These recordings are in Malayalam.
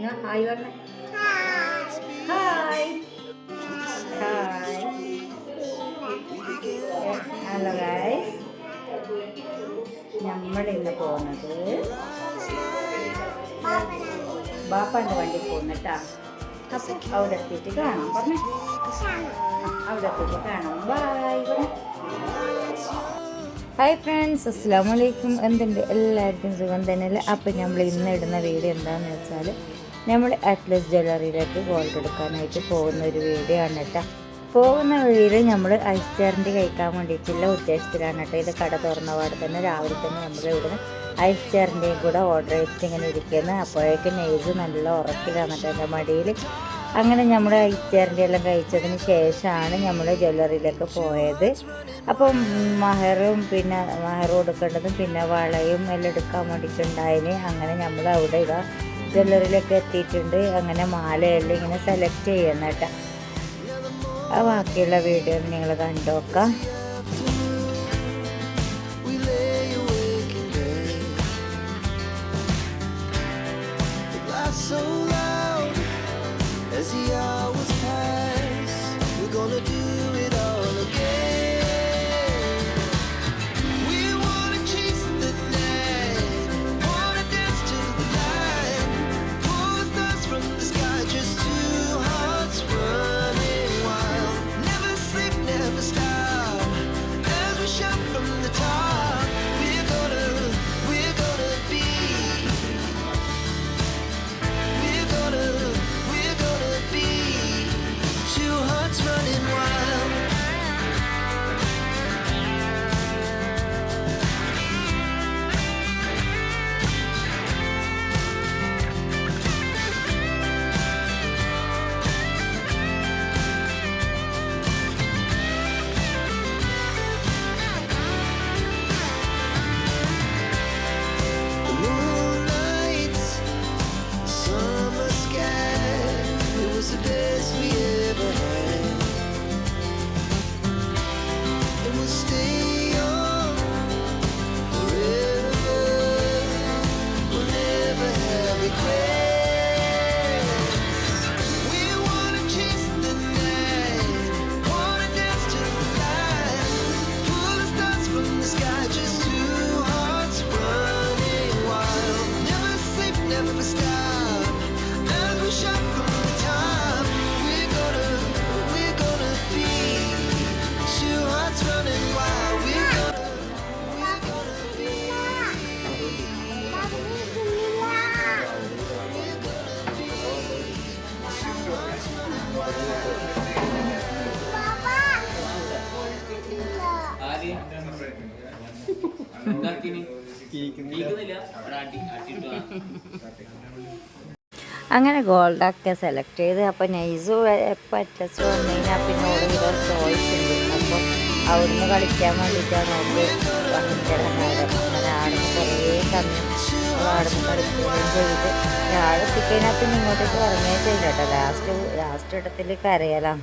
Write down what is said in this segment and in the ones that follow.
ഞാൻ ഹായ് പറഞ്ഞേ ഹായ് ഹലോ ഗായ്സ് നമ്മളിന്ന് പോകുന്നത് ബാപ്പാന്റെ വണ്ടി പോകുന്നിട്ടാ അപ്പം അവിടെ എത്തിയിട്ട് കാണാം പറഞ്ഞേ. അവിടെ എത്തിയിട്ട് കാണാം. ബായ് ഹായ് ഫ്രണ്ട്സ് അസ്സാം വലൈക്കും എന്തുണ്ട്? എല്ലാവർക്കും സുഖം തന്നെയല്ലേ? അപ്പം നമ്മൾ ഇന്ന് ഇടുന്ന വീഡിയോ എന്താണെന്ന് വെച്ചാൽ നമ്മൾ അറ്റ്ലസ് ജ്വല്ലറിയിലേക്ക് ഗോൾഡ് എടുക്കാനായിട്ട് പോകുന്ന ഒരു വീഡിയോ ആണ് കേട്ടോ. പോകുന്ന വഴിയിൽ നമ്മൾ ഐസ് ചേറിന്റെ കഴിക്കാൻ വേണ്ടിയിട്ടുള്ള ഉദ്ദേശത്തിലാണ് കേട്ടോ. ഇത് കട തുറന്ന പാടെ തന്നെ രാവിലെ തന്നെ നമ്മൾ ഇവിടുന്ന് ഐസ് ചേറിന്റെയും കൂടെ ഓർഡർ ചെയ്തിട്ട് ഇങ്ങനെ ഇരിക്കുന്നത് അപ്പോഴേക്കും നെയ്സ് നല്ല ഉറക്കിലാണ് കേട്ടോ എന്റെ മടിയിൽ. അങ്ങനെ നമ്മൾ ഐസ് ചേറിന്റെ എല്ലാം കഴിച്ചതിന് ശേഷമാണ് നമ്മൾ ജ്വല്ലറിയിലേക്ക് പോയത്. അപ്പം മഹറും പിന്നെ മഹർ കൊടുക്കേണ്ടതും പിന്നെ വളയും എല്ലാം എടുക്കാൻ വേണ്ടിയിട്ടുണ്ടായിന്. അങ്ങനെ നമ്മൾ അവിടെ ഇതാ ജ്വല്ലറിയിലൊക്കെ എത്തിയിട്ടുണ്ട്. അങ്ങനെ മാലയെല്ലാം ഇങ്ങനെ സെലക്ട് ചെയ്യുന്ന കേട്ടോ. ആ ബാക്കിയുള്ള വീഡിയോ നിങ്ങൾ കണ്ടുനോക്കാം so loud as the അങ്ങനെ ഗോൾഡൊക്കെ സെലക്ട് ചെയ്ത് അപ്പോൾ നൈസു എപ്പോൾ അറ്റ്ലസ് വന്നു കഴിഞ്ഞാൽ പിന്നെ ഓരോ ചോയ്സ് ഉണ്ട്. അപ്പോൾ അവിടുന്ന് കളിക്കാൻ വേണ്ടിയിട്ടാണ് അങ്ങനെ ആടുന്ന് കുറേ സമയം ആടുന്ന് കളിക്കുകയും ചെയ്ത്. രാവിലെ എത്തിക്കഴിഞ്ഞാൽ പിന്നെ ഇങ്ങോട്ടേക്ക് പറഞ്ഞേ ചെയ്യില്ല കേട്ടോ. ലാസ്റ്റ് ലാസ്റ്റ് ഇടത്തിൽ കരയലാണ്.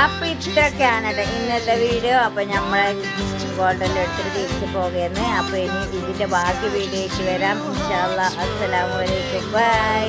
അപ്പൊ ഇത്രയൊക്കെയാണ് കേട്ടോ ഇന്നത്തെ വീഡിയോ അപ്പൊ നമ്മളെ ഗോൾഡൻ എടുത്തിട്ട് തിരിച്ചു പോകുന്നത് അപ്പൊ ഇനി ഇതിന്റെ ബാക്കി വീഡിയോയ്ക്ക് വരാം. ഇൻഷാല്ല അസ്സലാമു അലൈക്കും. ബൈ